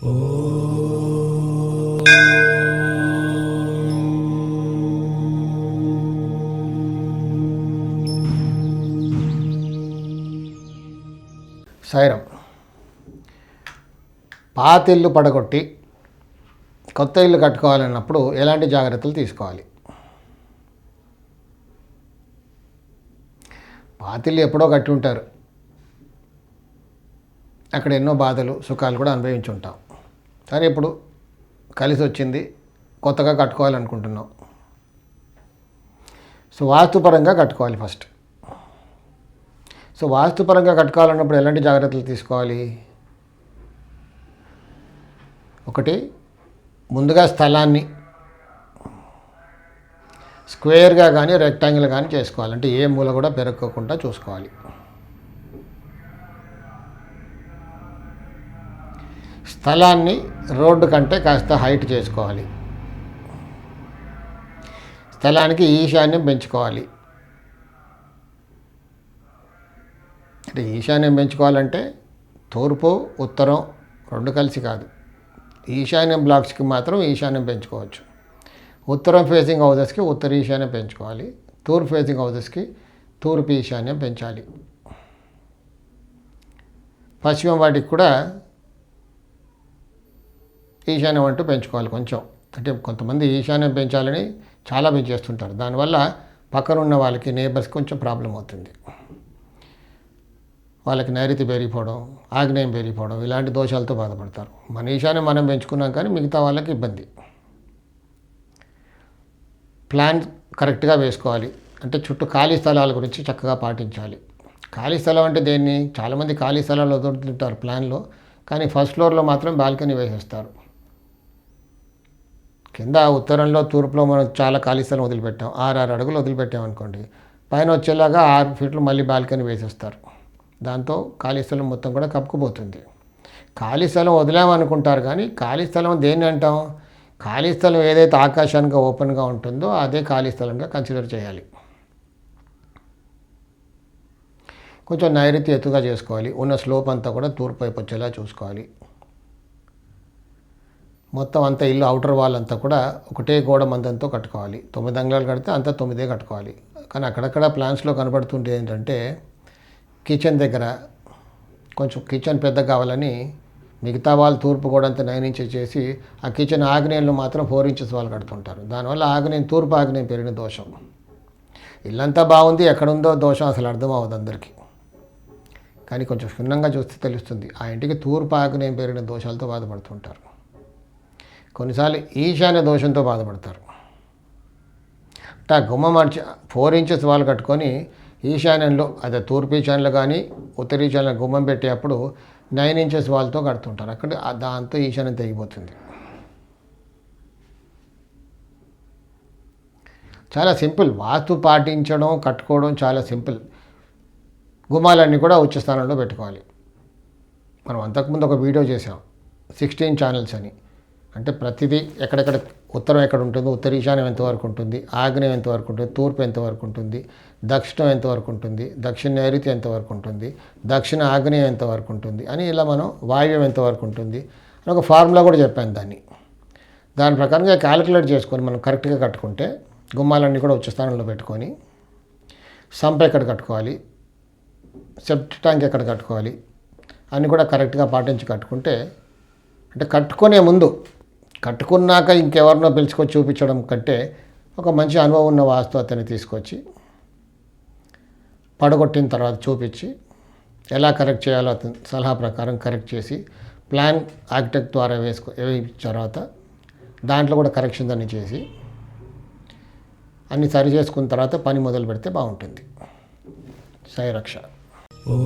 సైరం పాత ఇల్లు పడగొట్టి కొత్త ఇల్లు కట్టుకోవాలన్నప్పుడు ఎలాంటి జాగ్రత్తలు తీసుకోవాలి? పాత ఇల్లు ఎప్పుడో కట్టి ఉంటారు. అక్కడ ఎన్నో బాధలు సుఖాలు కూడా అనుభవించి ఉంటాం. సరే ఇప్పుడు కలిసి వచ్చింది కొత్తగా కట్టుకోవాలనుకుంటున్నాం. సో వాస్తుపరంగా కట్టుకోవాలి ఫస్ట్. సో వాస్తుపరంగా కట్టుకోవాలన్నప్పుడు ఎలాంటి జాగ్రత్తలు తీసుకోవాలి? ఒకటి ముందుగా స్థలాన్ని స్క్వేర్గా కానీ రెక్టాంగిల్ కానీ చేసుకోవాలి. అంటే ఏ మూల కూడా పెరగకుండా చూసుకోవాలి. స్థలాన్ని రోడ్డు కంటే కాస్త హైట్ చేసుకోవాలి. స్థలానికి ఈశాన్యం పెంచుకోవాలి. అంటే ఈశాన్యం పెంచుకోవాలంటే తూర్పు ఉత్తరం రెండు కలిసి కాదు. ఈశాన్యం బ్లాక్స్కి మాత్రం ఈశాన్యం పెంచుకోవచ్చు. ఉత్తరం ఫేసింగ్ హౌజెస్కి ఉత్తర ఈశాన్యం పెంచుకోవాలి. తూర్పు ఫేసింగ్ హౌజెస్కి తూర్పు ఈశాన్యం పెంచాలి. పశ్చిమ వాటికి కూడా ఈశాన్యం అంటూ పెంచుకోవాలి కొంచెం. అంటే కొంతమంది ఈశాన్యం పెంచాలని చాలా పెంచేస్తుంటారు. దానివల్ల పక్కన ఉన్న వాళ్ళకి నేబర్స్ కొంచెం ప్రాబ్లం అవుతుంది. వాళ్ళకి నైరుతి పెరిగిపోవడం ఆగ్నేయం పెరిగిపోవడం ఇలాంటి దోషాలతో బాధపడతారు. మన ఈశాన్యం మనం పెంచుకున్నాం కానీ మిగతా వాళ్ళకి ఇబ్బంది. ప్లాన్ కరెక్ట్గా వేసుకోవాలి. అంటే చుట్టూ ఖాళీ స్థలాల గురించి చక్కగా పాటించాలి. ఖాళీ స్థలం అంటే దేన్ని? చాలామంది ఖాళీ స్థలాలు వదులుతుంటారు ప్లాన్లో. కానీ ఫస్ట్ ఫ్లోర్లో మాత్రం బాల్కనీ వేసేస్తారు. కింద ఉత్తరంలో తూర్పులో మనం చాలా ఖాళీ స్థలం వదిలిపెట్టాం. ఆరు ఆరు అడుగులు వదిలిపెట్టాం అనుకోండి. పైన వచ్చేలాగా ఆరు ఫీట్లు మళ్ళీ బాల్కనీ వేసేస్తారు. దాంతో ఖాళీ స్థలం మొత్తం కూడా కప్పుకుపోతుంది. ఖాళీ స్థలం వదిలామనుకుంటారు కానీ ఖాళీ స్థలం దేన్ని అంటాం? ఖాళీ స్థలం ఏదైతే ఆకాశానికి ఓపెన్గా ఉంటుందో అదే ఖాళీ స్థలంగా కన్సిడర్ చేయాలి. కొంచెం నైరుతి ఎత్తుగా చేసుకోవాలి. ఉన్న స్లోప్ అంతా కూడా తూర్పు వైపు వచ్చేలా చూసుకోవాలి. మొత్తం అంతా ఇల్లు అవుటర్ వాల్ అంతా కూడా ఒకటే గోడ మందంతో కట్టుకోవాలి. తొమ్మిది అంగళాలు కడితే అంతా తొమ్మిదే కట్టుకోవాలి. కానీ అక్కడక్కడ ప్లాన్స్లో కనబడుతుంటే ఏంటంటే కిచెన్ దగ్గర కొంచెం కిచెన్ పెద్ద కావాలని మిగతా వాళ్ళు తూర్పు గోడ అంతా నైన్ ఇంచెస్ చేసి ఆ కిచెన్ ఆగ్నేయంలో మాత్రం ఫోర్ ఇంచెస్ వాళ్ళు కడుతుంటారు. దానివల్ల ఆగ్నేయం తూర్పు ఆగ్నేయం పెరిగిన దోషం. ఇల్లంతా బాగుంది ఎక్కడుందో దోషం అసలు అర్థం అవ్వదు అందరికీ. కానీ కొంచెం క్షుణ్ణంగా చూస్తే తెలుస్తుంది ఆ ఇంటికి తూర్పు ఆగ్నేయం పెరిగిన దోషాలతో బాధపడుతుంటారు. కొన్నిసార్లు ఈశాన్య దోషంతో బాధపడతారు. అంటే గుమ్మం అడిచి ఫోర్ ఇంచెస్ వాళ్ళు కట్టుకొని ఈశాన్యంలో అదే తూర్పు ఈశాన్యంలో కానీ ఉత్తర ఈశాన్యంలో గుమ్మం పెట్టేటప్పుడు నైన్ ఇంచెస్ వాళ్ళతో కడుతుంటారు. అక్కడ దాంతో ఈశాన్యం తెగిపోతుంది. చాలా సింపుల్. వాస్తు పాటించడం కట్టుకోవడం చాలా సింపుల్. గుమ్మాలన్నీ కూడా ఉచ్చ స్థానంలో పెట్టుకోవాలి. మనం అంతకుముందు ఒక వీడియో చేసాం సిక్స్టీన్ ఛానల్స్ అని. అంటే ప్రతిదీ ఎక్కడెక్కడ ఉత్తరం ఎక్కడ ఉంటుంది ఉత్తర ఈశాన్యం ఎంతవరకు ఉంటుంది ఆగ్నేయం ఎంతవరకు ఉంటుంది తూర్పు ఎంతవరకు ఉంటుంది దక్షిణం ఎంతవరకు ఉంటుంది దక్షిణ నైరుతి ఎంతవరకు ఉంటుంది దక్షిణ ఆగ్నేయం ఎంతవరకు ఉంటుంది అని ఇలా మనం వాయువ్యం ఎంతవరకు ఉంటుంది అని ఒక ఫార్ములా కూడా చెప్పాను దాన్ని. దాని ప్రకారంగా క్యాలిక్యులేట్ చేసుకొని మనం కరెక్ట్గా కట్టుకుంటే గుమ్మాలన్నీ కూడా వచ్చే స్థానంలో పెట్టుకొని సంప ఎక్కడ కట్టుకోవాలి సెప్ట్ ట్యాంక్ ఎక్కడ కట్టుకోవాలి అన్నీ కూడా కరెక్ట్గా పాటించి కట్టుకుంటే అంటే కట్టుకునే ముందు కట్టుకున్నాక ఇంకెవరినో పిలుచుకొచ్చి చూపించడం కంటే ఒక మంచి అనుభవం ఉన్న వాస్తు అతన్ని తీసుకొచ్చి పడగొట్టిన తర్వాత చూపించి ఎలా కరెక్ట్ చేయాలో అతని సలహా ప్రకారం కరెక్ట్ చేసి ప్లాన్ ఆర్కిటెక్ట్ ద్వారా వేసుకో వేయించిన తర్వాత దాంట్లో కూడా కరెక్షన్ అన్ని చేసి అన్ని సరి చేసుకున్న తర్వాత పని మొదలు పెడితే బాగుంటుంది. సై రక్ష ఓ